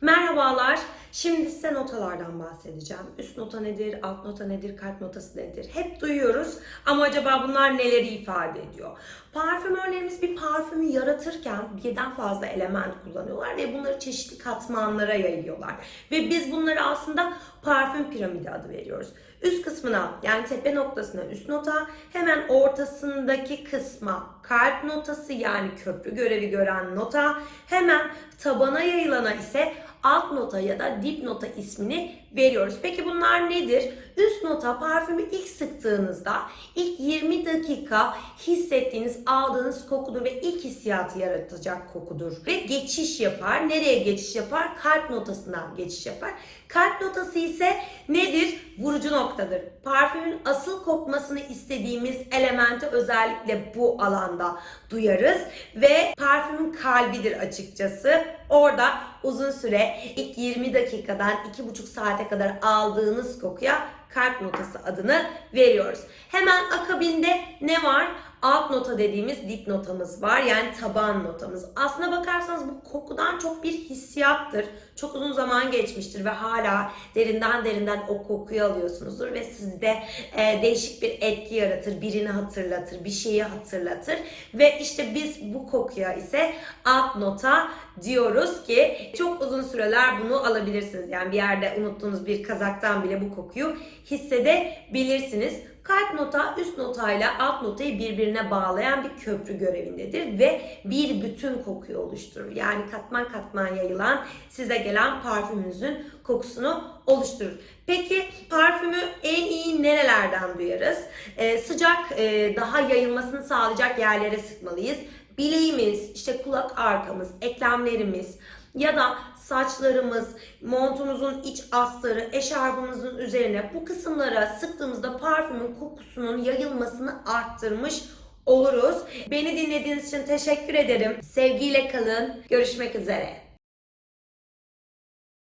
Merhabalar. Şimdi size notalardan bahsedeceğim. Üst nota nedir, alt nota nedir, kalp notası nedir? Hep duyuyoruz ama acaba bunlar neleri ifade ediyor? Parfümörlerimiz bir parfümü yaratırken birden fazla element kullanıyorlar ve bunları çeşitli katmanlara yayıyorlar. Ve biz bunları aslında parfüm piramidi adı veriyoruz. Üst kısmına yani tepe noktasına üst nota, hemen ortasındaki kısma kalp notası yani köprü görevi gören nota, hemen tabana yayılana ise alt nota ya da dip nota ismini veriyoruz. Peki bunlar nedir? Üst nota parfümü ilk sıktığınızda ilk 20 dakika hissettiğiniz, aldığınız kokudur ve ilk hissiyatı yaratacak kokudur. Ve geçiş yapar. Nereye geçiş yapar? Kalp notasından geçiş yapar. Kalp notası ise nedir? Vurucu noktadır. Parfümün asıl kokmasını istediğimiz elementi özellikle bu alanda duyarız ve parfümün kalbidir açıkçası. Orada uzun süre ilk 20 dakikadan 2,5 saate kadar aldığınız kokuya kalp notası adını veriyoruz. Hemen akabinde ne var? Alt nota dediğimiz dip notamız var. Yani taban notamız. Aslına bakarsanız bu kokudan çok bir hissiyattır. Çok uzun zaman geçmiştir ve hala derinden derinden o kokuyu alıyorsunuzdur ve sizde e, değişik bir etki yaratır, birini hatırlatır, bir şeyi hatırlatır ve işte biz bu kokuya ise alt nota diyoruz ki çok uzun süreler bunu alabilirsiniz. Yani bir yerde unuttuğunuz bir kazaktan bile bu kokuyu hissedebilirsiniz. Kalp nota üst notayla alt notayı birbirine bağlayan bir köprü görevindedir ve bir bütün kokuyu oluşturur. Yani katman katman yayılan size gelen parfümünüzün kokusunu oluşturur. Peki parfümü en iyi nerelerden duyarız? Ee, sıcak e, daha yayılmasını sağlayacak yerlere sıkmalıyız. Bileğimiz, işte kulak arkamız, eklemlerimiz, ya da saçlarımız, montumuzun iç astarı, eşarbımızın üzerine bu kısımlara sıktığımızda parfümün kokusunun yayılmasını arttırmış oluruz. Beni dinlediğiniz için teşekkür ederim. Sevgiyle kalın. Görüşmek üzere.